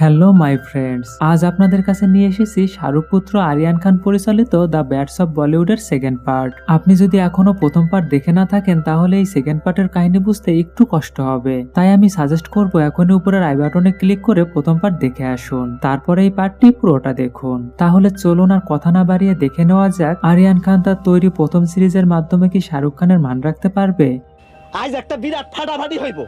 Hello my friends আজ আপনাদের কাছে নিয়ে এসেছি শাহরুখ পুত্র আরিয়ান খান পরিচালিত দ্য ব্যাটস অফ বলিউডের সেকেন্ড পার্ট আপনি যদি এখনও প্রথম পার্ট দেখে না থাকেন, তাহলে এই সেকেন্ড পার্টের কাহিনী বুঝতে একটু কষ্ট হবে। তাই আমি সাজেস্ট করব এখনই উপরের আই বাটনে ক্লিক করে প্রথম পার্ট দেখে আসুন। তারপরে এই পার্টটি পুরোটা দেখুন। তাহলে চলুন আর কথা না বাড়িয়ে দেখে নেওয়া যাক, আরিয়ান খান তার তৈরি প্রথম সিরিজের মাধ্যমে কি শাহরুখ খানের মান রাখতে পারবে? আজ একটা বিরাট ফাটাফাটি হইব।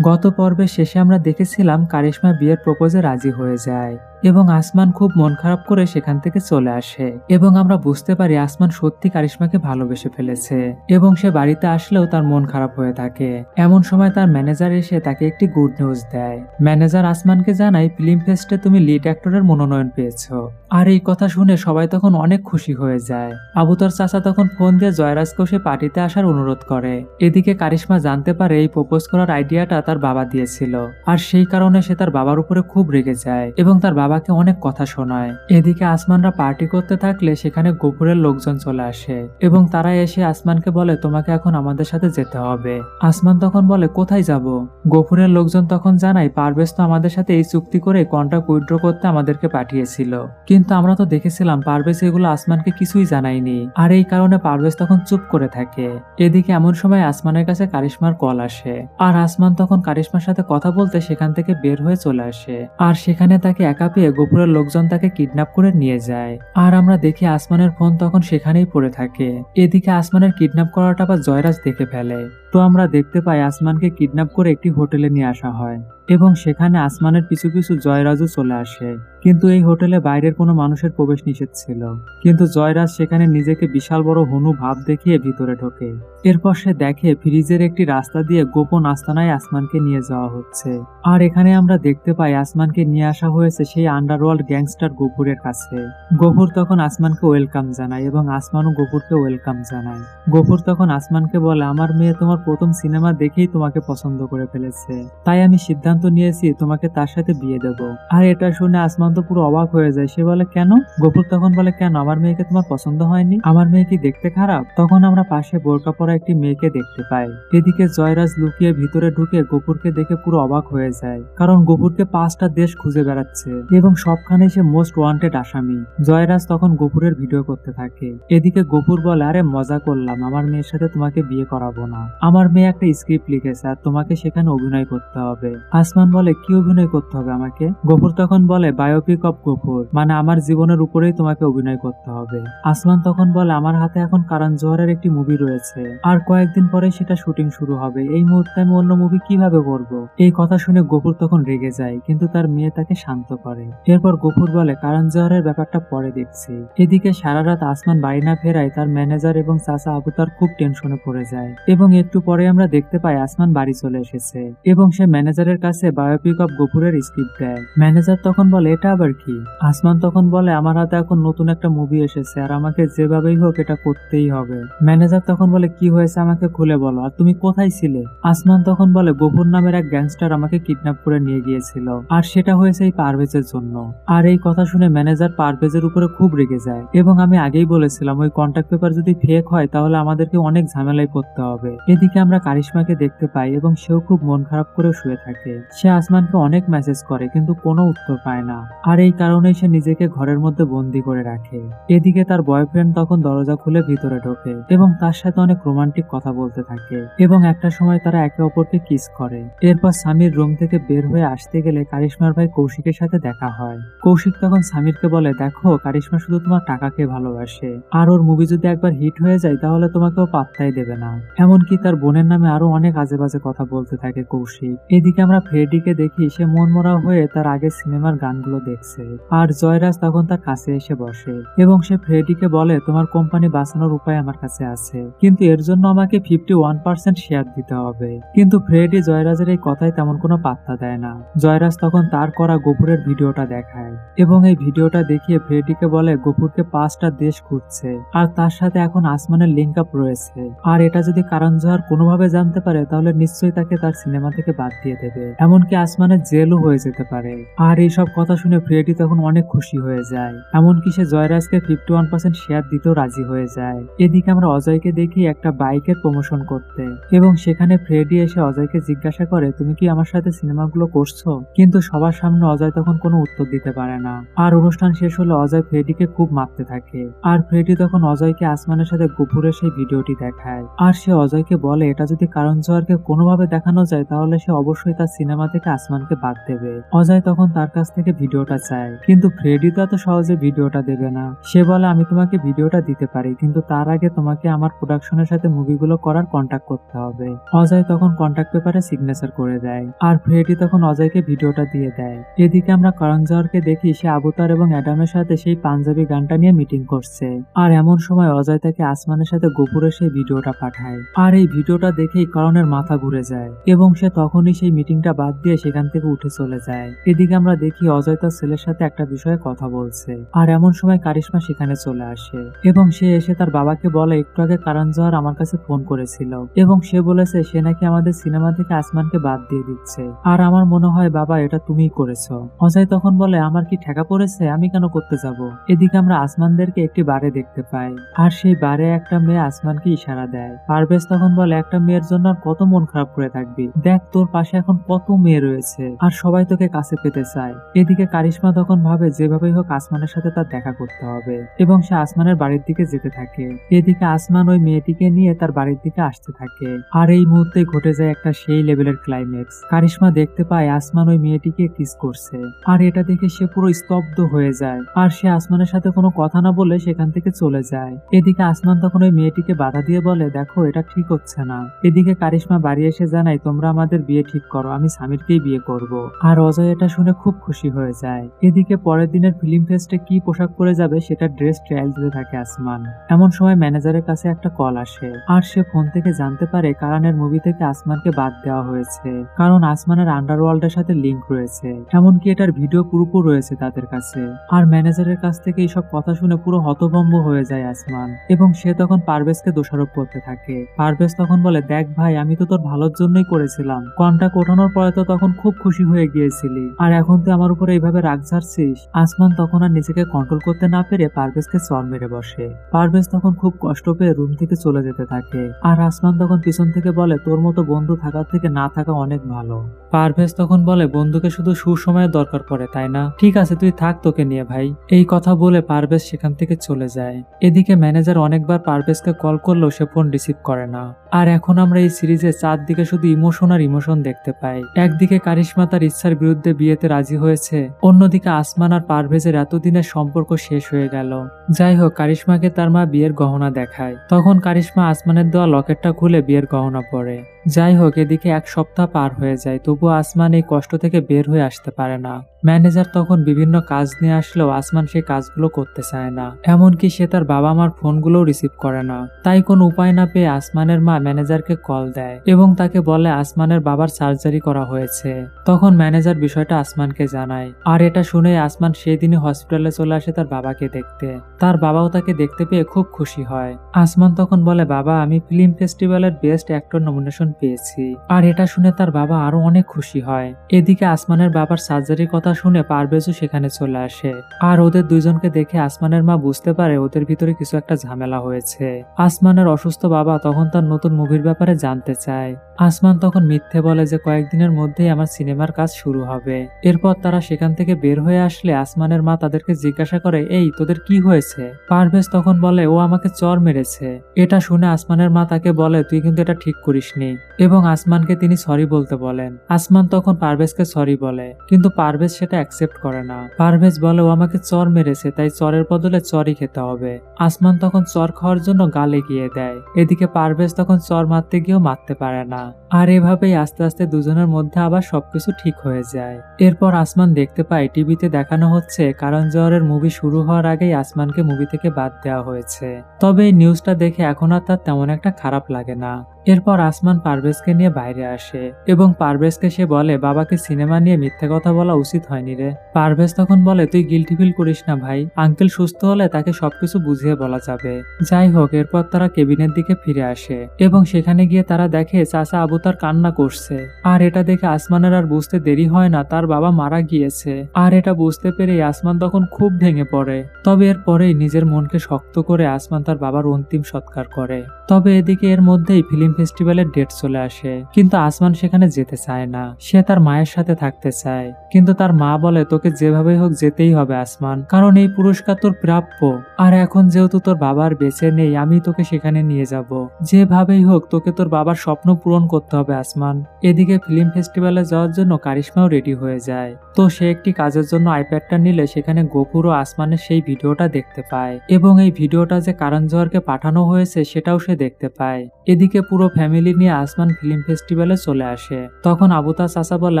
গত পর্বের শেষে আমরা দেখেছিলাম কারিশ্মা বিয়ের প্রপোজে রাজি হয়ে যায়। এবং আসমান খুব মন খারাপ করে সেখান থেকে চলে আসে। এবং আমরা বুঝতে পারি আসমান সত্যি কারিশ্মাকে ভালোবেসে ফেলেছে। এবং সে বাড়িতে আসলেও তার মন খারাপ হয়ে থাকে। এমন সময় তার ম্যানেজার এসে তাকে একটি গুড নিউজ দেয়। ম্যানেজার আসমানকে জানায়, ফিল্ম ফেস্টে তুমি লিড অ্যাক্টরের মনোনয়ন পেয়েছ। আর এই কথা শুনে সবাই তখন অনেক খুশি হয়ে যায়। আবুতর চাচা তখন ফোন দিয়ে জয়রাজকেও সে পার্টিতে আসার অনুরোধ করে। এদিকে কারিশ্মা জানতে পারে এই প্রপোজ করার আইডিয়াটা তার বাবা দিয়েছিল। আর সেই কারণে সে তার বাবার উপরে খুব রেগে যায় এবং তার বাবাকে অনেক কথা শোনায়। এদিকে আসমানরা পার্টি করতে থাকলে সেখানে গোপুরের লোকজন চলে আসে এবং তারা এসে আসমানকে বলে, তোমাকে এখন আমাদের সাথে যেতে হবে। আসমান তখন বলে, কোথায় যাব? গোপুরের লোকজন তখন জানায়, পারভেজ তো আমাদের সাথে এই চুক্তি করে কন্ট্রাক্ট উইথড্র করতে আমাদেরকে পাঠিয়েছিল। কিন্তু আমরা তো দেখেছিলাম পারভেজ এগুলো আসমানকে কিছুই জানায়নি। আর এই কারণে পারভেজ তখন চুপ করে থাকে। এদিকে এমন সময় আসমানের কাছে কারিশ্মার কল আসে। আর আসমান তখন কারিশ্মার সাথে কথা বলতে সেখান থেকে বের হয়ে চলে আসে। আর সেখানে তাকে একা পেয়ে গোপুরের লোকজন তাকে কিডন্যাপ করে নিয়ে যায়। আর আমরা দেখি আসমানের ফোন তখন সেখানেই পড়ে থাকে। এদিকে আসমানের কিডন্যাপ করাটা বা জয়রাজ দেখে ফেলে। তো আমরা দেখতে পাই আসমানকে কিডন্যাপ করে একটি হোটেলে নিয়ে আসা হয়। এবং সেখানে আসমানের পিছু পিছু জয়রাজও চলে আসে। কিন্তু এই হোটেলে বাইরের কোনো মানুষের প্রবেশ নিষেধ ছিল। কিন্তু জয়রাজ সেখানে নিজেকে বিশাল বড় হনু ভাব দেখিয়ে ভিতরে ঢোকে। এরপর সে দেখে ফ্রিজের একটি রাস্তা দিয়ে গোপন আস্তানায় আসমানকে নিয়ে যাওয়া হচ্ছে। আর এখানে আমরা দেখতে পাই আসমানকে নিয়ে আসা হয়েছে সেই আন্ডারওয়ার্ল্ড গ্যাংস্টার গফুরের কাছে। গফুর তখন আসমানকে ওয়েলকাম জানায় এবং আসমানও গফুরকে ওয়েলকাম জানায়। গফুর তখন আসমানকে বলে, আমার মেয়ে তোমার প্রথম সিনেমা দেখেই তোমাকে পছন্দ করে ফেলেছে। তাই আমি সিদ্ধান্ত নিয়েছি তোমাকে তার সাথে বিয়ে দেব। আর এটা শুনে আসমান তো পুরো অবাক হয়ে যায়। সে বলে, কেন? গফুর তখন বলে, কেন? আমার মেয়েকে তোমার পছন্দ হয়নি? আমার মেয়ে কি দেখতে খারাপ? তখন আমরা পাশে বোরকা পরা একটি মেয়েকে দেখতে পাই এদিকে জয়রাজ লুকিয়ে ভিতরে ঢুকে গফুরকে দেখে পুরো অবাক হয়ে যায়, কারণ গফুরকে পাঁচটা দেশ খুঁজে বেড়াচ্ছে এবং সবখানে সে মোস্ট ওয়ান্টেড আসামি। জয়রাজ তখন গফুরের ভিডিও করতে থাকে। এদিকে গফুর বলে, আরে, মজা করলাম, আমার মেয়ের সাথে তোমাকে বিয়ে করাবো না। আমার মেয়ে একটা স্ক্রিপ্ট লিখেছে আর তোমাকে সেখানে অভিনয় করতে হবে। আসমান বলে, কি অভিনয় করতে হবে আমাকে? গফুর তখন বলে বায়োপিক অফ গফুর মানে আমার জীবনের উপরেই তোমাকে অভিনয় করতে হবে। আসমান তখন বলে, আমার হাতে এখন কারণ জোহরের একটি মুভি রয়েছে। আর কয়েকদিন পরে সেটা শুটিং শুরু হবে। এই মুহূর্তে আমি অন্য মুভি কীভাবে করব? এই কথা শুনে গফুর তখন রেগে যায়, কিন্তু তার মেয়ে তাকে শান্ত করে। এরপর গফুর বলে, কারণ জোহরের ব্যাপারটা পরে দেখছি। এদিকে সারা রাত আসমান বাড়ি না ফেরায় তার ম্যানেজার এবং চাচা আবু তার খুব টেনশনে পড়ে যায়। এবং একটু পরে আমরা দেখতে পাই আসমান বাড়ি চলে এসেছে। এবং সে ম্যানেজারের কাছে বায়োপিক অফ গফুরের স্ক্রিপ্ট দেয়। ম্যানেজার তখন বলে, এটা আবার কি? আসমান তখন বলে, আমার হাতে এখন নতুন একটা মুভি এসেছে, আর আমাকে যেভাবেই হোক এটা করতেই হবে। ম্যানেজার তখন বলে, কি হয়েছে আমাকে খুলে বলো। আর তুমি কোথায় ছিলে? আসমান তখন বলে গফুর নামের এক গ্যাংস্টার আমাকে কিডন্যাপ করে নিয়ে গিয়েছিল। আর সেটা হয়েছে এই পারভেজের জন্য। আর এই কথা শুনে ম্যানেজার পারভেজের উপরে খুব রেগে যায়। এবং আমি আগেই বলেছিলাম, ওই কন্ট্যাক্ট পেপার যদি ফেক হয়, তাহলে আমাদেরকে অনেক ঝামেলায় পড়তে হবে। এদিকে আমরা কারিশ্মাকে দেখতে পাই এবং সেও খুব মন খারাপ করে শুয়ে থাকে। সে আসমানকে অনেক মেসেজ করে, কিন্তু কোনো উত্তর পায় না। আর এই কারণে সে নিজেকে ঘরের মধ্যে বন্দি করে রাখে। এদিকে তার বয়ফ্রেন্ড তখন দরজা খুলে ভিতরে ঢোকে এবং তার সাথে অনেক রোমান্টিক কথা বলতে থাকে এবং একটা সময় তারা একে অপরকে কিস করে। এরপর স্বামীর রুম থেকে বের হয়ে আসতে গেলে কারিশ্মার ভাই কৌশিকের সাথে দেখা হয়। কৌশিক তখন স্বামীরকে বলে, দেখো, কারিশ্মা শুধু তোমার টাকাকে ভালোবাসে। আর ওর মুভি যদি একবার হিট হয়ে যায়, তাহলে তোমাকে ও পাত্তাই দেবে না। এমনকি তার বোনের নামে আরও অনেক আজে বাজে কথা বলতে থাকে কৌশিক। এদিকে আমরা ফ্রেডিকে দেখি, সে মনমরা হয়ে তার আগের সিনেমার গানগুলো দেখছে। আর জয়রাজ তখন তার কাছে এসে বসে এবং সে ফ্রেডিকে বলে, তোমার কোম্পানি বাঁচানোর উপায় আমার কাছে আছে। কিন্তু এর জন্য আমাকে ফিফটি ওয়ান পার্সেন্ট শেয়ার দিতে হবে। কিন্তু ফ্রেডি জয়রাজের এই কথায় তেমন কোনো পাত্তা দেয় না। জয়রাজ তখন তার করা গোপুরের ভিডিওটা দেখায় এবং এই ভিডিওটা দেখিয়ে ফ্রেডিকে বলে, গোপুরকে পাঁচটা দেশ ঘুরছে আর তার সাথে এখন আসমানের লিঙ্ক আপ রয়েছে। আর এটা যদি কারণ জোহার কোনোভাবে জানতে পারে, তাহলে নিশ্চয়ই তাকে তার সিনেমা থেকে বাদ দিয়ে দেবে। এমনকি আসমানের জেলও হয়ে যেতে পারে। আর এইসব কথা শুনে ফ্রেডি তখন অনেক খুশি হয়ে যায়। এমনকি সে জয়রাজকে ফিফটি ওয়ান পার্সেন্ট শেয়ার দিতেও রাজি হয়ে যায়। এদিকে আমরা অজয়কে দেখি একটা বাইকের প্রমোশন করতে। এবং সেখানে ফ্রেডি এসে অজয়কে জিজ্ঞাসা করে, তুমি কি আমার সাথে সিনেমাগুলো করছ? কিন্তু সবার সামনে অজয় তখন কোনো উত্তর দিতে পারে না। আর অনুষ্ঠান শেষ হলে অজয় ফ্রেডিকে খুব মারতে থাকে। আর ফ্রেডি তখন অজয়কে আসমানের সাথে গোপুরে সেই ভিডিওটি দেখায়। আর সে অজয়কে বলে, এটা যদি কারণ জোয়ারকে কোনোভাবে দেখানো যায়, তাহলে সে অবশ্যই তার সিনেমা থেকে আসমানকে বাদ দেবে। অজয় তখন তার কাছ থেকে ভিডিওটা চায়। কিন্তু ফ্রেডি তো এত সহজে ভিডিওটা দেবে না। সে বলে, আমি তোমাকে ভিডিওটা দিতে পারি, কিন্তু তার আগে তোমাকে আমার প্রোডাকশনের সাথে মুভিগুলো করার কন্ট্যাক্ট করতে হবে। অজয় তখন কন্ট্যাক্ট পেপারে সিগনেচার করে দেয় আর ফ্রেডি তখন অজয়কে ভিডিওটা দিয়ে দেয়। এদিকে আমরা করণ জহরকে দেখি সে আবুতার এবং অ্যাডামের সাথে সেই পাঞ্জাবি গানটা নিয়ে মিটিং করছে। আর এমন সময় অজয় তাকে আসমানের সাথে গোপুরে সেই ভিডিওটা পাঠায়। আর এই ভিডিওটা দেখেই করণের মাথা ঘুরে যায় এবং সে তখনই সেই মিটিংটা বাদ দিয়ে সেখান থেকে উঠে চলে যায়। এদিকে আমরা দেখি অজয় তার ছেলের সাথে একটা বিষয়ে কথা বলছে আর এমন সময় কারিশ্মা সেখানে চলে আসে এবং সে এসে তার বাবাকে বলে, একটু আগে কারণ জহর আমার কাছে ফোন করেছিল এবং সে বলেছে, সে নাকি আমাদের সিনেমা থেকে আসমানকে বাদ দিয়ে দিচ্ছে। আর আমার মনে হয়, বাবা, এটা তুমিই করেছ। অজয় তখন বলে, আমার কি ঠেকা পড়েছে? আমি কেন করতে যাব? এদিকে আমরা আসমানদেরকে একটি বারে দেখতে পাই। আর সেই বারে একটা মেয়ে আসমানকে ইশারা দেয়। পারভেজ তখন বলে, একটা মেয়ের জন্য আর কত মন খারাপ করে থাকবি। দেখ, তোর পাশে এখন কত মেয়ে রয়েছে। আর সবাই তোকে কাছে পেতে চায়। এদিকে কারিশ্মা তখন ভাবে, যেভাবেই হোক, আসমানের সাথে তার দেখা করতে হবে। এবং সে আসমানের বাড়ির দিকে যেতে থাকে। এদিকে আসমান ওই মেয়েটিকে নিয়ে তার বাড়ির দিকে আসতে থাকে। আর এই মুহূর্তে ঘটে যায় একটা সেই লেভেলের ক্লাইম্যাক্স কারিশ্মা দেখতে পায় আসমান ওই মেয়েটিকে কিস করছে। আর এটা দেখে সে পুরো স্তব্ধ হয়ে যায়। আর সে আসমানের সাথে কোনো কথা না বলে সেখান থেকে চলে যায়। এদিকে আসমান তখন ওই মেয়েটিকে বাধা দিয়ে বলে, দেখো, এটা ঠিক হচ্ছে না। এদিকে কারিশ্মা বাড়ি এসে জানায়, তোমরা আমাদের বিয়ে ঠিক করো, আমি স্বামীরকেই বিয়ে করব। আর অজয় এটা শুনে খুব খুশি হয়ে যায়। এদিকে পরের দিনের ফিল্ম ফেস্টে কি পোশাক পরে যাবে সেটা ড্রেস ট্রায়াল দিতে থাকে আসমান। এমন সময় ম্যানেজারের কাছে একটা কল আসে। আর সে ফোন থেকে জানতে পারে কারণের মুভি থেকে আসমানকে বাদ দেওয়া হয়েছে। কারণ আসমানের আন্ডারওয়ার্ল্ডের সাথে লিংক রয়েছে। এমনকি এটার ভিডিও পুরোপুরি রয়েছে তাদের কাছে। আর ম্যানেজারের কাছ থেকে এইসব কথা শুনে পুরো হতভম্ব হয়ে যায় আসমান। এবং সে তখন পারভেজকে দোষারোপ করতে থাকে। পারভেজ তখন বলে, দেখ ভাই, আমি তো তোর ভালোর জন্যই করেছিলাম। কন্ট্রাক্ট ওঠানোর পরে তো তখন খুব খুশি হয়ে গিয়েছিলি। আর এখন তুই আমার উপরে এইভাবে রাগ ঝাড়ছিস? আসমান তখন আর নিজেকে কন্ট্রোল করতে না পেরে পারভেজকে চর মেরে বসে। পারভেজ তখন খুব কষ্ট পেয়ে রুম থেকে চলে যেতে থাকে। আর আসমান তখন পিছন থেকে বলে, তোর মতো বন্ধু থাকার থেকে না থাকা অনেক ভালো। পারভেজ তখন বলে, বন্ধুকে শুধু সুসময়ের দরকার পড়ে, তাই না? ঠিক আছে, তুই থাক তোকে নিয়ে ভাই। এই কথা বলে পারভেজ সেখান থেকে চলে যায়। এদিকে ম্যানেজার অনেকবার পারভেজকে কল করলেও সে ফোন রিসিভ করে না। আর এখন আমরা এই সিরিজে চারদিকে শুধু ইমোশন আর ইমোশন দেখতে পাই। একদিকে কারিশ্মা তার ইচ্ছার বিরুদ্ধে বিয়েতে রাজি হয়েছে, অন্যদিকে আসমান আর পারভেজের এতদিনের সম্পর্ক শেষ হয়ে গেল। যাই হোক, কারিশ্মাকে তার মা বিয়ের গহনা দেখায়। তখন কারিশ্মা আসমানের দেওয়া লকেটটা খুলে বিয়ের গহনা পরে। যাই হোক এদিকে এক সপ্তাহ পার হয়ে যায় তবু আসমান এই কষ্ট থেকে বের হয়ে আসতে পারে না। ম্যানেজার তখন বিভিন্ন কাজ নিয়ে আসলেও আসমান সেই কাজগুলো করতে চায় না, এমনকি সে তার বাবা মার ফোনগুলোও রিসিভ করে না। তাই কোনো উপায় না পেয়ে আসমানের মা ম্যানেজারকে কল দেয় এবং তাকে বলে আসমানের বাবার সার্জারি করা হয়েছে। তখন ম্যানেজার বিষয়টা আসমানকে জানায়, আর এটা শুনে আসমান সেই দিনই হসপিটালে চলে আসে তার বাবাকে দেখতে। তার বাবাও তাকে দেখতে পেয়ে খুব খুশি হয়। আসমান তখন বলে, বাবা, আমি ফিল্ম ফেস্টিভ্যালের বেস্ট অ্যাক্টর নমিনেশন পেয়েছি। আর এটা শুনে তার বাবা আরও অনেক খুশি হয়। এদিকে আসমানের বাবার সার্জারির কথা শুনে পারভেজও সেখানে চলে আসে। আর ওদের দুইজনকে দেখে আসমানের মা বুঝতে পারে ওদের ভিতরে কিছু একটা ঝামেলা হয়েছে। আসমানের অসুস্থ বাবা তখন তার নতুন মুভির ব্যাপারে জানতে চায়। আসমান তখন মিথ্যে বলে যে কয়েকদিনের মধ্যেই আমার সিনেমার কাজ শুরু হবে। এরপর তারা সেখান থেকে বের হয়ে আসলে আসমানের মা তাদেরকে জিজ্ঞাসা করে, এই, তোদের কি হয়েছে? পারভেজ তখন বলে, ও আমাকে চর মেরেছে। এটা শুনে আসমানের মা তাকে বলে, তুই কিন্তু এটা ঠিক করিসনি। এবং আসমানকে তিনি সরি বলতে বলেন। আসমান তখন পারভেজকে সরি বলে, কিন্তু পারভেজ সেটা অ্যাকসেপ্ট করে না। পারভেজ বলে, ও আমাকে চর মেরেছে, তাই চরের বদলে চরই খেতে হবে। আসমান তখন চর খাওয়ার জন্য গালে গিয়ে দেয়। এদিকে পারভেজ তখন চর মারতে গিয়েও মারতে পারে না। আর এভাবেই আস্তে আস্তে দুজনের মধ্যে আবার সবকিছু ঠিক হয়ে যায়। এরপর আসমান দেখতে পায়, টিভিতে দেখানো হচ্ছে, কারণ জহরের মুভি শুরু হওয়ার আগেই আসমানকে মুভি থেকে বাদ দেওয়া হয়েছে। তবে এই নিউজটা দেখে এখন আর তার তেমন একটা খারাপ লাগে না। এরপর আসমান পারভেজকে নিয়ে বাইরে আসে এবং পারভেজকে সে বলে, বাবাকে সিনেমা নিয়ে মিথ্যে কথা বলা উচিত হয়নি রে। পারভেজ তখন বলে, তুই গিলটি ফিল করিস না ভাই। আঙ্কেল সুস্থ হলে তাকে সবকিছু বুঝিয়ে বলা যাবে। যাই হোক, এরপর তারা কেবিনের দিকে ফিরে আসে এবং সেখানে গিয়ে তারা দেখে চাচা আবু তার কান্না করছে। আর এটা দেখে আসমানের আর বুঝতে দেরি হয় না, তার বাবা মারা গিয়েছে। আর এটা বুঝতে পেরে আসমান তখন খুব ভেঙে পড়ে। তবে এর পরেই নিজের মনকে শক্ত করে আসমান তার বাবার অন্তিম সৎকার করে। তবে এদিকে এর মধ্যেই ফিল্ম ফেস্টিভ্যালের ডেট চলে আসে। কিন্তু আসমান সেখানে যেতে চায় না। সে তার মায়ের সাথে থাকতে চায়। কিন্তু তার মা বলে, তোকে যেভাবে হোক যেতেই হবে আসমান। কারণ এই পুরস্কার তোর প্রাপ্য। আর এখন যেহেতু তোর বাবার বেঁচে নেই, আমি তোকে সেখানে নিয়ে যাব। যেভাবেই হোক, তোকে তোর বাবার স্বপ্ন পূরণ করতে হবে আসমান। এদিকে ফিল্ম ফেস্টিভ্যালে যাওয়ার জন্য কারিশ্মাও রেডি হয়ে যায়। তো সে একটি কাজের জন্য আইপ্যাডটা নিলে সেখানে গোপুর ও আসমানের সেই ভিডিওটা দেখতে পায়। এবং এই ভিডিওটা যে কারণ জোহরকে পাঠানো হয়েছে, সেটাও সে দেখতে পায়। এদিকে পুরো ফ্যামিলি নিয়ে আসমান ফিল্ম ফেস্টিভ্যালে চলে আসে। তখন আবুতা চাচা বলে,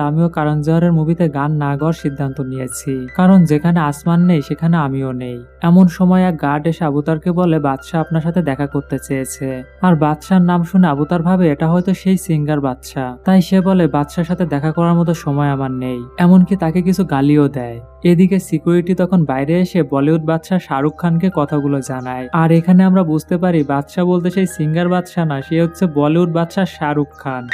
আমিও কারণ জোহরের মুভিতে গান না গাওয়ার সিদ্ধান্ত নিয়েছি। কারণ যেখানে আসমান নেই, সেখানে আমিও নেই। এমন সময় এক গার্ড এসে আবুতারকে বলে, বাদশাহ আপনার সাথে দেখা করতে চেয়েছে। আর বাদশার নাম শুনে আবুতার ভাবে, এটা হয়তো সেই সিঙ্গার বাদশা তাই সে বলে, বাদশার সাথে দেখা করার মতো সময় আমার নেই। এমনকি তাকে কিছু গালিও দেয়। এদিকে সিকিউরিটি তখন বাইরে এসে বলিউড বাদশাহ শাহরুখ খানকে কথাগুলো জানায়। আর এখানে আমরা বুঝতে পারি, বাদশাহ বলতে সেই সিঙ্গার বাদশাহ না সে হচ্ছে বলিউড বাদশাহ শাহরুখ খান।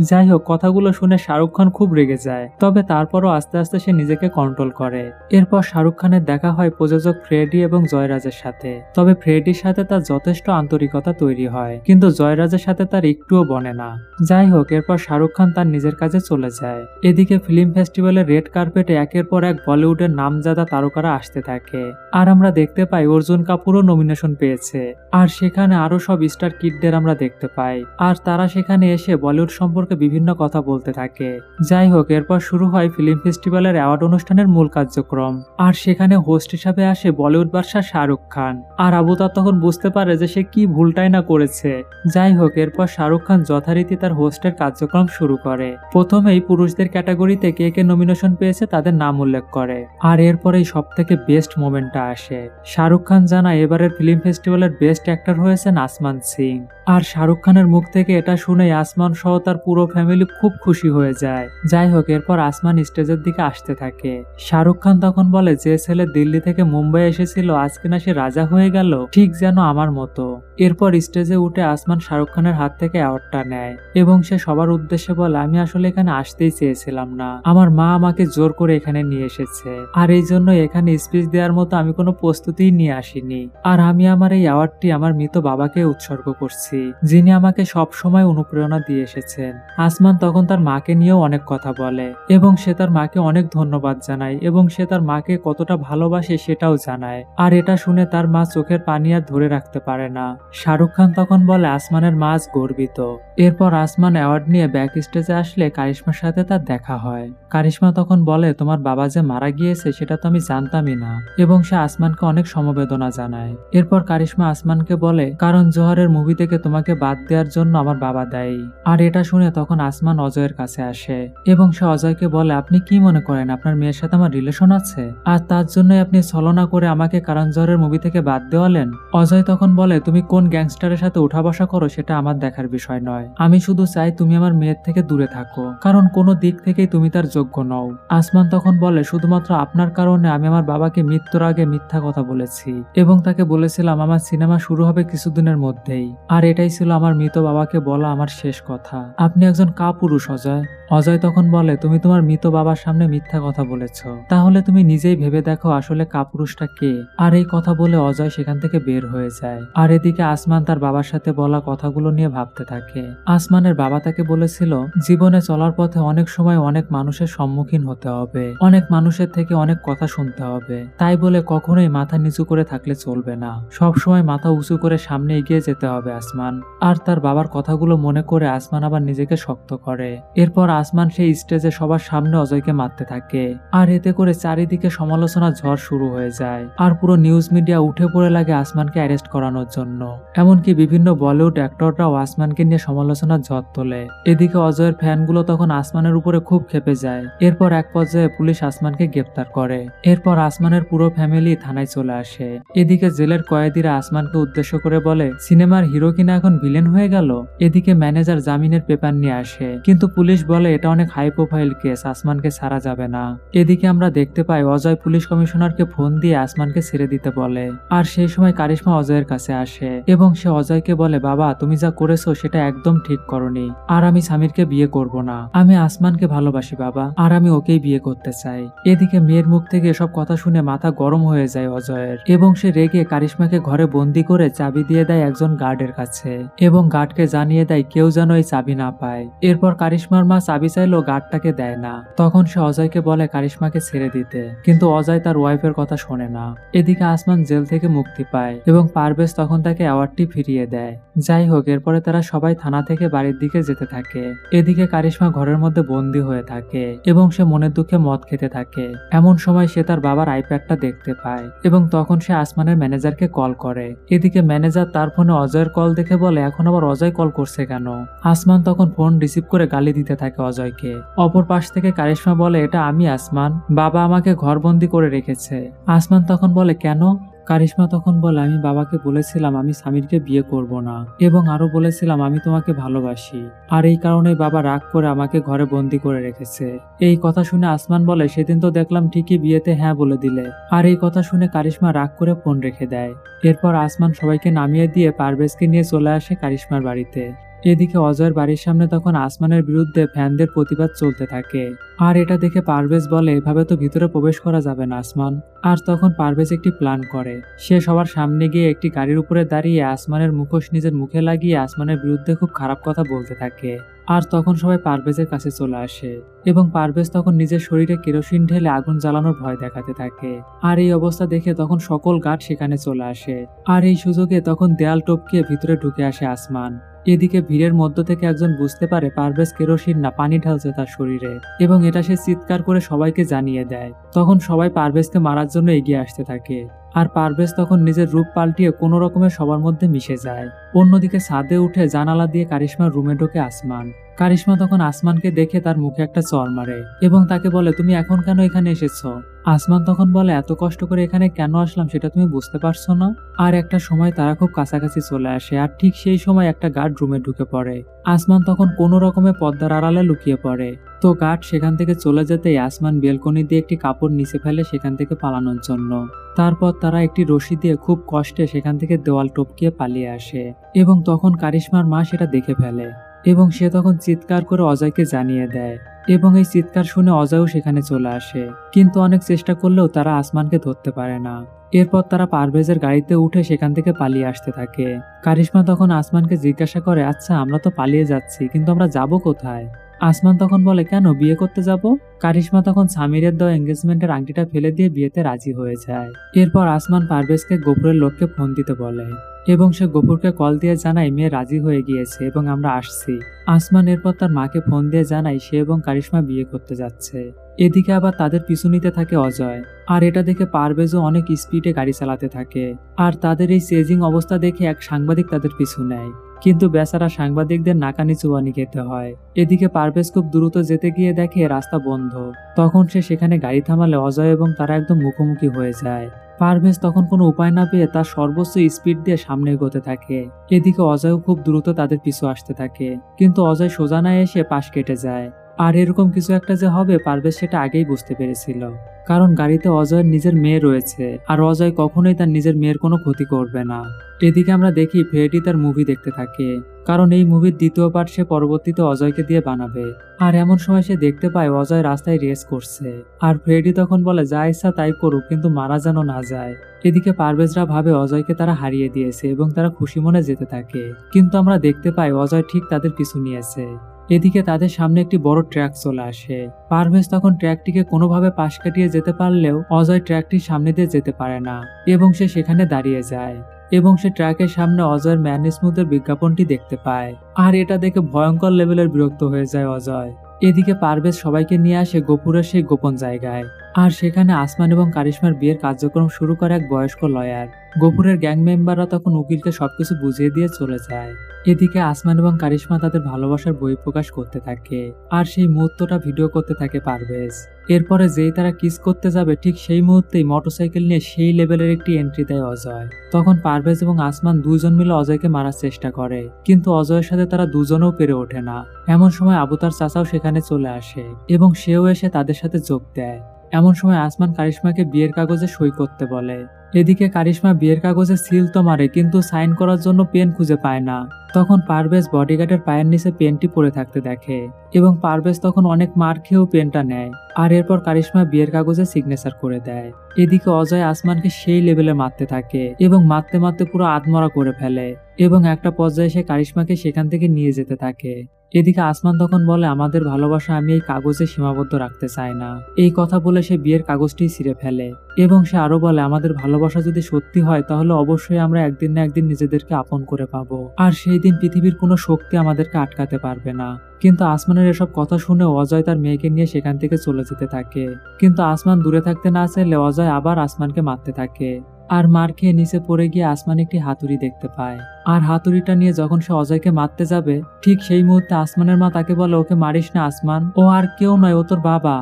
যাই হোক কথাগুলো শুনে শাহরুখ খান খুব রেগে যায়। তবে তারপরও আস্তে আস্তে সে নিজেকে কন্ট্রোল করে। এরপর শাহরুখ খানের দেখা হয় প্রযোজক ফ্রেডি এবং জয়রাজের সাথে। তবে ফ্রেডির সাথে তার যথেষ্ট আন্তরিকতা তৈরি হয়। কিন্তু জয়রাজের সাথে তার একটুও বনে না। যাই হোক এরপর শাহরুখ খান তার নিজের কাজে চলে যায়। এদিকে ফিল্ম ফেস্টিভ্যালের রেড কার্পেটে একের পর এক বলিউডের নামজাদা তারকারা আসতে থাকে। আর আমরা দেখতে পাই অর্জুন কাপুরও নমিনেশন পেয়েছে। আর সেখানে আরও সব স্টার কিডদের আমরা দেখতে পাই। আর তারা সেখানে এসে বলিউড সম্পর্কে বিভিন্ন কথা বলতে থাকে। যাই হোক, এরপর শুরু হয় ফিল্ম ফেস্টিভ্যালের অ্যাওয়ার্ড অনুষ্ঠানের মূল কার্যক্রম। আর সেখানে হোস্ট হিসাবে আসে বলিউড বাদশাহ শাহরুখ খান। আর আবুতার তখন বুঝতে পারে যে সে কি ভুলটাই না করেছে। যাই হোক, এরপর শাহরুখ খান যথারীতি তার হোস্টের কার্যক্রম শুরু করে। প্রথমেই পুরুষদের ক্যাটাগরিতে কে কে নমিনেশন পেয়েছে তাদের নাম উল্লেখ করে। আর এরপরেই সব থেকে বেস্ট মোমেন্টটা আসে। শাহরুখ খান জানায়, এবারের ফিল্ম ফেস্টিভ্যালের বেস্ট অ্যাক্টর হয়েছেন আসমান সিং। আর শাহরুখ খানের মুখ থেকে এটা শুনে আসমান সহ তার পুরো ফ্যামিলি খুব খুশি হয়ে যায়। যাই হোক, এরপর আসমান স্টেজের দিকে আসতে থাকে। শাহরুখ খান তখন বলে, যে ছেলে দিল্লি থেকে মুম্বাই এসেছিল আজকে না সে রাজা হয়ে গেল, ঠিক যেন আমার মতো। এরপর স্টেজে উঠে আসমান শাহরুখ খানের হাত থেকে অ্যাওয়ার্ডটা নেয় এবং সে সবার উদ্দেশ্যে বলে, আমি আসলে এখানে আসতেই চেয়েছিলাম না। আমার মা আমাকে জোর করে এখানে নিয়ে এসেছে। আর এই জন্য এখানে স্পিচ দেওয়ার মতো আমি কোনো প্রস্তুতিই নিয়ে আসিনি। আর আমি আমার এই অ্যাওয়ার্ডটি আমার মৃত বাবাকে উৎসর্গ করছি, যিনি আমাকে সব সময় অনুপ্রেরণা দিয়ে এসেছেন। আসমান তখন তার মাকে নিয়েও অনেক কথা বলে, এবং সে তার মাকে অনেক ধন্যবাদ জানায়, এবং সে তার মাকে কতটা ভালোবাসে সেটাও জানায়। আর এটা শুনে তার মা চোখের পানি আর ধরে রাখতে পারে না। শাহরুখ খান তখন বলে, আসমানের মা গর্বিত। এরপর আসমান অ্যাওয়ার্ড নিয়ে ব্যাক স্টেজে আসলে কারিশ্মার সাথে তার দেখা হয়। কারিশ্মা তখন বলে, তোমার বাবা যে মারা গিয়েছে, সেটা তো আমি জানতামই না। এবং সে আসমানকে অনেক সমবেদনা জানায়। এরপর কারিশ্মা আসমানকে বলে, কারণ জোহরের মুভি থেকে তোমাকে বাদ দেওয়ার জন্য আমার বাবা দায়ী। আর এটা শুনে তখন আসমান অজয়ের কাছে আসে এবং সে অজয়কে বলে, আপনি কি মনে করেন, আপনার মেয়ের সাথে আমার রিলেশন আছে? আর তার জন্যই আপনি ছলনা করে আমাকে কারণ জোহরের মুভি থেকে বাদ দেওয়ালেন? অজয় তখন বলে, তুমি কোন গ্যাংস্টারের সাথে উঠা বসা করো, সেটা আমার দেখার বিষয় নয়। আমি শুধু চাই তুমি আমার মেয়ের থেকে দূরে থাকো। কারণ কোনো দিক থেকেই তুমি তার যোগ্য নও। আসমান তখন বলে, শুধুমাত্র আপনার কারণে আমি আমার বাবাকে মৃত্যুর আগে মিথ্যা কথা বলেছি এবং তাকে বলেছিলাম আমার সিনেমা শুরু হবে কিছুদিনের মধ্যেই। আর এটাই ছিল আমার মৃত বাবাকে বলা আমার শেষ কথা। আপনি একজন কাপুরুষ, অজয়। অজয় তখন বলে, তুমি তোমার মৃত বাবার সামনে মিথ্যা কথা বলেছ। তাহলে তুমি নিজেই ভেবে দেখো আসলে কাপুরুষটা কে। আর এই কথা বলে অজয় সেখান থেকে বের হয়ে যায়। আর এদিকে আসমান তার বাবার সাথে বলা কথাগুলো নিয়ে ভাবতে থাকে। আসমানের বাবা তাকে বলেছিল, জীবনে চলার পথে অনেক সময় অনেক মানুষের সম্মুখীন হতে হবে। অনেক মানুষের থেকে অনেক কথা শুনতে হবে। তাই বলে কখনোই মাথা নিচু করে থাকলে চলবে না। সব সময় মাথা উঁচু করে সামনে এগিয়ে যেতে হবে আসমান। আর তার বাবার কথাগুলো মনে করে আসমান আবার নিজেকে শক্ত করে। এরপর আসমান সেই স্টেজে সবার সামনে অজয়কে মারতে থাকে। আর এতে করে চারিদিকে সমালোচনা ঝড় শুরু হয়ে যায়। আর পুরো নিউজ মিডিয়া উঠে পড়ে লাগে আসমানকে অ্যারেস্ট করানোর জন্য। এমনকি বিভিন্ন বলিউড অ্যাক্টররাও আসমানকে নিয়ে সমালোচনার ঝড় তোলে। এদিকে অজয়ের ফ্যানগুলো তখন আসমানের উপরে খুব খেপে যায়। এরপর এক পর্যায়ে পুলিশ আসমানকে গ্রেপ্তার করে। এরপর আসমানের পুরো ফ্যামিলি থানায় চলে আসে। এদিকে জেলের কয়েদিরা আসমানকে উদ্দেশ্য করে বলে, সিনেমার হিরো কিনা এখন ভিলেন হয়ে গেল? এদিকে ম্যানেজার জামিনের পেপার নিয়ে আসে। কিন্তু পুলিশ বলে, এটা অনেক হাই প্রোফাইল কেস আসমানকে ছাড়া যাবে না। এদিকে আমরা দেখতে পাই, অজয় পুলিশ কমিশনারকে ফোন দিয়ে আসমানকে ছেড়ে দিতে বলে। আর সেই সময় কারিশমা অজয়ের কাছে আসে এবং সে অজয়কে বলে, বাবা, তুমি যা করেছ সেটা একদম ঠিক করনি। আর আমি স্বামীরকে বিয়ে করব না। আমি আসমানকে ভালোবাসি, বাবা। আর আমি ওকেই বিয়ে করতে চাই। এদিকে মেয়ের মুখ থেকে এসব কথা শুনে মাথা গরম হয়ে যায় অজয়ের, এবং সে রেগে কারিশমাকে ঘরে বন্দি করে চাবি দিয়ে দেয় একজন গার্ডের কাছে, এবং গার্ডকে জানিয়ে দেয় কেউ যেন এই চাবি না পায়। এরপর কারিশমার মা চাবি চাইলেও গার্ডটাকে দেয় না। তখন সে অজয়কে বলে কারিশমাকে ছেড়ে দিতে, কিন্তু অজয় তার ওয়াইফের কথা শোনে না। এদিকে আসমান জেল থেকে মুক্তি পায়, এবং পারভেজ তখন তাকে অ্যাওয়ার্ডটি ফিরিয়ে দেয়। যাই হোক, এরপরে তারা সবাই থানা থেকে বাড়ির দিকে যেতে থাকে। এদিকে কারিশ্মা ঘরের মধ্যে বন্দি হয়ে থাকে। এবং সে মনের দুঃখে মদ খেতে থাকে। এমন সময় সে তার বাবার আইপ্যাডটা দেখতে পায় এবং তখন সে আসমানের ম্যানেজারকে কল করে। এদিকে ম্যানেজার তার ফোনে অজয়ের কল দেখে বলে, এখন আবার অজয় কল করছে কেন? আসমান তখন ফোন রিসিভ করে গালি দিতে থাকে অজয়কে। অপর পাশ থেকে কারিশমা বলে, এটা আমি, আসমান। বাবা আমাকে ঘরবন্দি করে রেখেছে। আসমান তখন বলে, কেন? কারিশমা তখন বলে, আমি বাবাকে বলেছিলাম আমি স্বামীরকে বিয়ে করব না এবং আরও বলেছিলাম আমি তোমাকে ভালোবাসি। আর এই কারণে বাবা রাগ করে আমাকে ঘরে বন্দি করে রেখেছে। এই কথা শুনে আসমান বলে, সেদিন তো দেখলাম ঠিকই বিয়েতে হ্যাঁ বলে দিলে। আর এই কথা শুনে কারিশমা রাগ করে ফোন রেখে দেয়। এরপর আসমান সবাইকে নামিয়ে দিয়ে পারভেজকে নিয়ে চলে আসে কারিশমার বাড়িতে। এদিকে অজয়ের বাড়ির সামনে তখন আসমানের বিরুদ্ধে ফ্যানদের প্রতিবাদ চলতে থাকে। আর এটা দেখে পারভেজ বলে, এভাবে তো ভিতরে প্রবেশ করা যাবে না, আসমান। আর তখন পারভেজ একটি প্ল্যান করে। সে সবার সামনে গিয়ে একটি গাড়ির উপরে দাঁড়িয়ে আসমানের মুখোশ নিজের মুখে লাগিয়ে আসমানের বিরুদ্ধে খুব খারাপ কথা বলতে থাকে। আর তখন সবাই পারভেজের কাছে চলে আসে এবং পারভেজ তখন নিজের শরীরে কেরোসিন ঢেলে আগুন জ্বালানোর ভয় দেখাতে থাকে। আর এই অবস্থা দেখে তখন সকল গার্ড সেখানে চলে আসে। আর এই সুযোগে তখন দেয়াল টপকিয়ে ভিতরে ঢুকে আসে আসমান। এদিকে ভিড়ের মধ্য থেকে একজন বুঝতে পারে পারভেজ কেরোসিন না পানি ঢালছে তার শরীরে এবং এটা সে চিৎকার করে সবাইকে জানিয়ে দেয়। তখন সবাই পারভেজকে মারার জন্য এগিয়ে আসতে থাকে। আর পারভেজ তখন নিজের রূপ পাল্টিয়ে কোনো রকমের সবার মধ্যে মিশে যায়। অন্যদিকে ছাদে উঠে জানালা দিয়ে কারিশমার রুমে ঢোকে আসমান। কারিশমা তখন আসমানকে দেখে তার মুখে একটা চর মারে এবং তাকে বলে, তুমি এখন কেন এখানে এসেছ? আসমান তখন বলে, এত কষ্ট করে এখানে কেন আসলাম সেটা তুমি বুঝতে পারছ না? আর একটা সময় তারা খুব কাছাকাছি চলে আসে আর ঠিক সেই সময় একটা গার্ড রুমে ঢুকে পড়ে। আসমান তখন কোনো রকমে পদ্মার আড়ালে লুকিয়ে পড়ে। তো গার্ড সেখান থেকে চলে যেতে আসমান বেলকনি দিয়ে একটি কাপড় নিচে ফেলে সেখান থেকে পালানোর জন্য। তারপর তারা একটি রশি দিয়ে খুব কষ্টে সেখান থেকে দেওয়াল টপকিয়ে পালিয়ে আসে এবং তখন কারিশমার মা সেটা দেখে ফেলে এবং সে তখন চিৎকার করে অজয়কে জানিয়ে দেয় এবং এই চিৎকার শুনে অজয়ও সেখানে চলে আসে। কিন্তু অনেক চেষ্টা করলেও তারা আসমানকে ধরতে পারে না। এরপর তারা পারভেজের গাড়িতে উঠে সেখান থেকে পালিয়ে আসতে থাকে। কারিশমা তখন আসমানকে জিজ্ঞাসা করে আচ্ছা আমরা তো পালিয়ে যাচ্ছি, কিন্তু আমরা যাব কোথায়? আসমান তখন বলে, কেন বিয়ে করতে যাব? কারিশমা তখন সামিরের দেওয়া এঙ্গেজমেন্টের আংটিটা ফেলে দিয়ে বিয়েতে রাজি হয়ে যায়। এরপর আসমান পারভেজকে গোপুরের লোককে ফোন দিতে বলে এবং সে গোপুরকে কল দিয়ে জানায়, মেয়ে রাজি হয়ে গিয়েছে এবং আমরা আসছি। আসমান এরপর তার মাকে ফোন দিয়ে জানায়, সে এবং কারিশমা বিয়ে করতে যাচ্ছে। এদিকে আবার তাদের পিছু নিতে থাকে অজয়। আর এটা দেখে পারভেজও অনেক স্পিডে গাড়ি চালাতে থাকে। আর তাদের এই চেজিং অবস্থা দেখে এক সাংবাদিক তাদের পিছু নেয়। কিন্তু বেচারা সাংবাদিকদের নাকানি চুয়ানি খেতে হয়। এদিকে পারভেজ খুব দ্রুত যেতে গিয়ে দেখে রাস্তা বন্ধ। তখন সে সেখানে গাড়ি থামালে অজয় এবং তারা একদম মুখোমুখি হয়ে যায়। পারভেজ তখন কোনো উপায় না পেয়ে তার সর্বোচ্চ স্পিড দিয়ে সামনে এগোতে থাকে। এদিকে অজয়ও খুব দ্রুত তাদের পিছু আসতে থাকে। কিন্তু অজয় সোজা না এসে পাশ কেটে যায়। আর এরকম কিছু একটা যে হবে পারভেজ সেটা আগেই বুঝতে পেরেছিল। কারণ গাড়িতে অজয়ের নিজের মেয়ে রয়েছে, আর অজয় কখনোই তার নিজের মেয়ের কোনো ক্ষতি করবে না। এদিকে আমরা দেখি ফ্রেডি তার মুভি দেখতে থাকে, কারণ এই মুভির দ্বিতীয় পার্ট সে পরবর্তীতে অজয়কে দিয়ে বানাবে। আর এমন সময় সে দেখতে পায় অজয় রাস্তায় রেস করছে, আর ফ্রেডি তখন বলে, যা ইচ্ছা তাই করুক, কিন্তু মারা যেন না যায়। এদিকে পারভেজরা ভাবে অজয়কে তারা হারিয়ে দিয়েছে এবং তারা খুশি মনে যেতে থাকে। কিন্তু আমরা দেখতে পাই অজয় ঠিক তাদের পিছু নিয়েছে। এদিকে তাদের সামনে একটি বড় ট্র্যাক চলে আসে। পারভেজ তখন ট্র্যাকটিকে কোনোভাবে পাশ কাটিয়ে যেতে পারলেও অজয় ট্র্যাকটির সামনে দিয়ে যেতে পারে না এবং সে সেখানে দাঁড়িয়ে যায় এবং সে ট্র্যাকের সামনে অজয়ের ম্যানিসমুদের বিজ্ঞাপনটি দেখতে পায়। আর এটা দেখে ভয়ঙ্কর লেভেলের বিরক্ত হয়ে যায় অজয়। এদিকে পারভেজ সবাইকে নিয়ে আসে গোপুরের সেই গোপন জায়গায়। আর সেখানে আসমান এবং কারিশ্মার বিয়ের কার্যক্রম শুরু করে এক বয়স্ক লয়ার। গোপুরের গ্যাং মেম্বাররা তখন উকিলকে সবকিছু বুঝিয়ে দিয়ে চলে যায়। এদিকে আসমান এবং কারিশ্মা তাদের ভালোবাসার বই প্রকাশ করতে থাকে আর সেই মুহূর্তটা ভিডিও করতে থাকে পারভেজ। এরপরে যেই তারা কিস করতে যাবে, ঠিক সেই মুহূর্তেই মোটরসাইকেল নিয়ে সেই লেভেলের একটি এন্ট্রি দেয় অজয়। তখন পারভেজ এবং আসমান দুজন মিলে অজয়কে মারার চেষ্টা করে, কিন্তু অজয়ের সাথে তারা দুজনেও পেরে ওঠে না। এমন সময় আবু তার চাচাও সেখানে চলে আসে এবং সেও এসে তাদের সাথে যোগ দেয়। এমন সময় আসমান কারিশ্মাকে বিয়ের কাগজে সই করতে বলে। এদিকে কারিশ্মা বিয়ের কাগজে সিল তো মারে, কিন্তু সাইন করার জন্য পেন খুঁজে পায় না। তখন পারভেজ বডিগার্ডের পায়ের নিচে পেনটি পড়ে থাকতে দেখে এবং পারভেজ তখন অনেক মার খেয়েও পেনটা নেয়। আর এরপর কারিশ্মা বিয়ের কাগজে সিগনেচার করে দেয়। এদিকে অজয় আসমানকে সেই লেভেলে মারতে থাকে এবং মারতে মারতে পুরো আত্মরা করে ফেলে এবং একটা পর্যায়ে সে কারিশ্মাকে সেখান থেকে নিয়ে যেতে থাকে। এদিকে আসমান তখন বলে, আমাদের ভালোবাসা আমি এই কাগজে সীমাবদ্ধ রাখতে চাই না। এই কথা বলে সে বিয়ের কাগজটি ছিঁড়ে ফেলে এবং সে আরও বলে, আমাদের ভালোবাসা যদি সত্যি হয়, তাহলে অবশ্যই আমরা একদিন না একদিন নিজেদেরকে আপন করে পাবো। আর সেই দিন পৃথিবীর কোনো শক্তি আমাদেরকে আটকাতে পারবে না। কিন্তু আসমানের এসব কথা শুনে অজয় তার মেয়েকে নিয়ে সেখান থেকে চলে যেতে থাকে। কিন্তু আসমান দূরে থাকতে না চাইলে অজয় আবার আসমানকে মারতে থাকে। আর মার খেয়ে নিচে পড়ে গিয়ে আসমান একটি হাতুড়ি দেখতে পায় আর হাতুড়িটা নিয়ে যখন সে অজয়কে মারতে যাবে ঠিক সেই মুহূর্তে আসমানের মা তাকে বলে ওকে মারিস না আসমান ও আর কেউ নয় ও তোর বাবা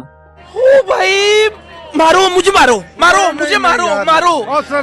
ओ भाई मारो मुझे मारो मारो मुझे मारो मारो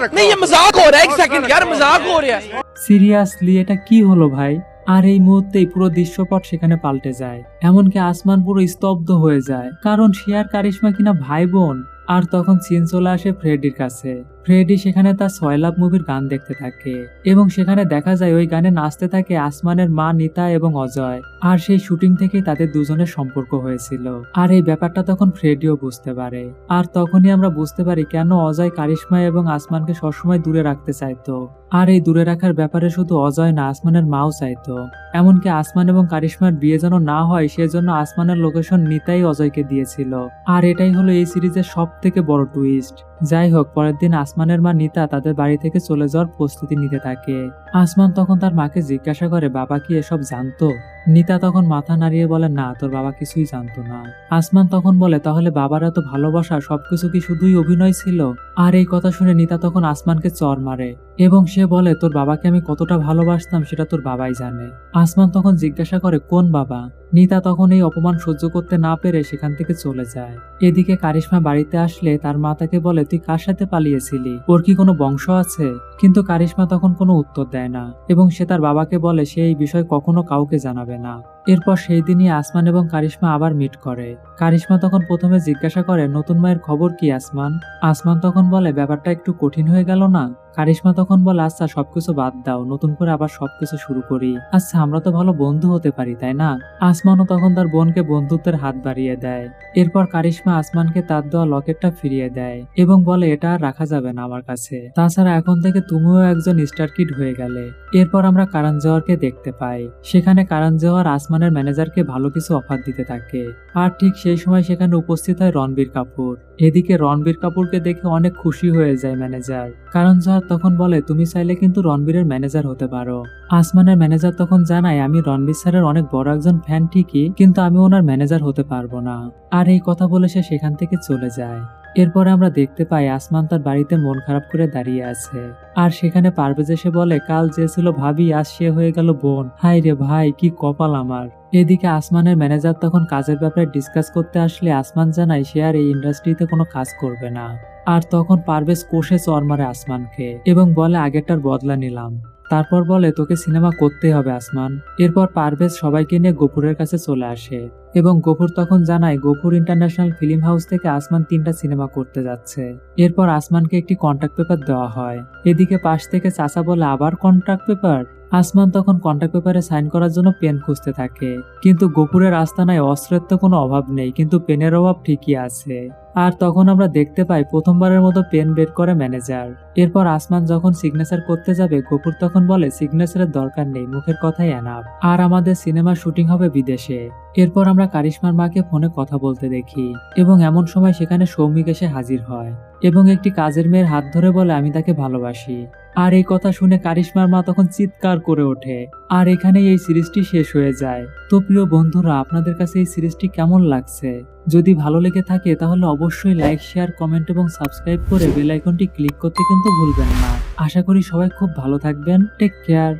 नहीं ये मजाक हो रहा है एक सेकंड यार मजाक हो रहा है সিরিয়াসলি এটা কি হলো ভাই আর এই মুহূর্তেই পুরো দৃশ্যপট সেখানে পাল্টে যায় এমনকি আসমান পুরো স্তব্ধ হয়ে যায় কারণ সে আর কারিশ্মা কিনা ভাই বোন আর তখন চিন চলে আসে ফ্রেডির কাছে ফ্রেডি সেখানে তার সয়লাভ মুভির গান দেখতে থাকে এবং সেখানে দেখা যায় ওই গানে নাচতে থাকে আসমানের মা, নিতা এবং অজয়। আর সেই শুটিং থেকেই তাদের দুজনের সম্পর্ক হয়েছিল। আর এই ব্যাপারটা তখন ফ্রেডিও বুঝতে পারে। আর তখনই আমরা বুঝতে পারি কেন অজয় কারিশ্মা এবং আসমানকে সবসময় দূরে রাখতে চাইতো। আর এই দূরে রাখার ব্যাপারে শুধু অজয় না, আসমানের মাও চাইতো। এমনকি আসমান এবং কারিশ্মার বিয়ে যেন না হয়, সেজন্য আসমানের লোকেশন নিতাই অজয়কে দিয়েছিল। আর এটাই হলো এই সিরিজের সব থেকে বড় টুইস্ট যাই হোক, পরের দিন আসমানের মা নিতা তাদের বাড়ি থেকে চলে যাওয়ার প্রস্তুতি নিতে থাকে। আসমান তখন তার মাকে জিজ্ঞাসা করে, বাবা কি এসব জানতো? নিতা তখন মাথা নাড়িয়ে বলে, না, তোর বাবা কিছুই জানতো না। আসমান তখন বলে, তাহলে বাবার এত ভালোবাসা, সবকিছু কি শুধুই অভিনয় ছিল? আর এই কথা শুনে নিতা তখন আসমানকে চর মারে এবং সে বলে, তোর বাবাকে আমি কতটা ভালোবাসতাম, সেটা তোর বাবাই জানে। আসমান তখন জিজ্ঞাসা করে, কোন বাবা? নিতা তখন এই অপমান সহ্য করতে না পেরে সেখান থেকে চলে যায়। এদিকে কারিশ্মা বাড়িতে আসলে তার মা তাকে বলে, তুই কার সাথে পালিয়েছিলি? ওর কি কোনো বংশ আছে? কিন্তু কারিশ্মা তখন কোনো উত্তর দেয় না এবং সে তার বাবাকে বলে, সে এই বিষয় কখনো কাউকে জানাবে না এরপর সেই দিনই আসমান এবং কারিশ্মা আবার মিট করে। কারিশ্মা তখন প্রথমে জিজ্ঞাসা করে, নতুন মায়ের খবর কি আসমান? আসমান তখন বলে, ব্যাপারটা একটু কঠিন হয়ে গেল না। কারিশ্মা তখন বলে আচ্ছা সবকিছু বাদ দাও, নতুন করে আবার সবকিছু শুরু করি। আচ্ছা আমরা তো ভালো বন্ধু হতে পারি, তাই না? আসমানও তখন তার বোনকে বন্ধুত্বের হাত বাড়িয়ে দেয়। এরপর কারিশ্মা আসমানকে তার দেওয়া লকেটটা ফিরিয়ে দেয় এবং বলে, এটা আর রাখা যাবে না আমার কাছে। তাছাড়া এখন থেকে তুমিও একজন স্টার কিড হয়ে গেলে। এরপর আমরা কারণ জওয়ারকে দেখতে পাই। সেখানে কারণ জওয়ার আসমানের ম্যানেজারকে ভালো কিছু অফার দিতে থাকে। আর ঠিক সেই সময় সেখানে উপস্থিত হয় রণবীর কাপুর। এদিকে রণবীর কাপুরকে দেখে অনেক খুশি হয়ে যায় ম্যানেজার। কারণ জওয়ার তখন বলে, তুমি চাইলে কিন্তু রণবীরের ম্যানেজার হতে পারো। আসমানের ম্যানেজার তখন জানায়, আমি রণবীর স্যারের অনেক বড় একজন ফ্যান ঠিকই, কিন্তু আমি ওনার ম্যানেজার হতে পারব না। আর এই কথা বলে সে সেখান থেকে চলে যায়। এরপরে আমরা দেখতে পাই আসমান তার বাড়িতে মন খারাপ করে দাঁড়িয়ে আছে। আর সেখানে পারভেজ এসে বলে, কাল যে ছিল ভাবি, আজ সে হয়ে গেল বোন। হাই রে ভাই, কি কপাল আমার! এদিকে আসমানের ম্যানেজার তখন কাজের ব্যাপারে ডিসকাস করতে আসলে আসমান জানায়, সে আর এই ইন্ডাস্ট্রিতে কোনো কাজ করবে না। আর তখন পারভেজ কোষে চর মারে আসমানকে এবং বলে, আগেরটার বদলা নিলাম। তারপর বলে, তোকে সিনেমা করতে হবে আসমান। এরপর পারভেজ সবাইকে নিয়ে গফুরের কাছে চলে আসে। এবং গফুর তখন জানায় গফুর ইন্টারন্যাশনাল ফিল্ম হাউস থেকে আসমান তিনটা সিনেমা করতে যাচ্ছে। এরপর আসমানকে একটি কন্ট্যাক্ট পেপার দেওয়া হয়। এদিকে পাশ থেকে চাচা বলে, আবার কন্ট্রাক্ট পেপার? আসমান তখন কন্ট্রাক্ট পেপারে সাইন করার জন্য পেন খুঁজতে থাকে। কিন্তু গোপুরের আস্তানায় অস্ত্রের তো কোনো অভাব নেই, কিন্তু পেনের অভাব ঠিকই আছে। আর তখন আমরা দেখতে পাই প্রথমবারের মতো পেন বের করে ম্যানেজার। এরপর আসমান যখন সিগনেচার করতে যাবে, গোপুর তখন বলে সিগনেচারের দরকার নেই, মুখের কথাই এনাফ আর আমাদের সিনেমার শুটিং হবে বিদেশে। এরপর আমরা কারিশ্মার মাকে ফোনে কথা বলতে দেখি এবং এমন সময় সেখানে সৌমিক এসে হাজির হয় এবং একটি কাজের মেয়ের হাত ধরে বলে, আমি তাকে ভালোবাসি। আর এই কথা শুনে কারিশ্মার মা তখন চিৎকার করে ওঠে, আর এখানেই এই সিরিজটি শেষ হয়ে যায়। তো প্রিয় বন্ধুরা, আপনাদের কাছে এই সিরিজটি কেমন লাগছে? যদি ভালো লেগে থাকে, তাহলে অবশ্যই লাইক শেয়ার কমেন্ট এবং সাবস্ক্রাইব করে বেল আইকনটি ক্লিক করতে কিন্তু ভুলবেন না। আশা করি সবাই খুব ভালো থাকবেন। Take care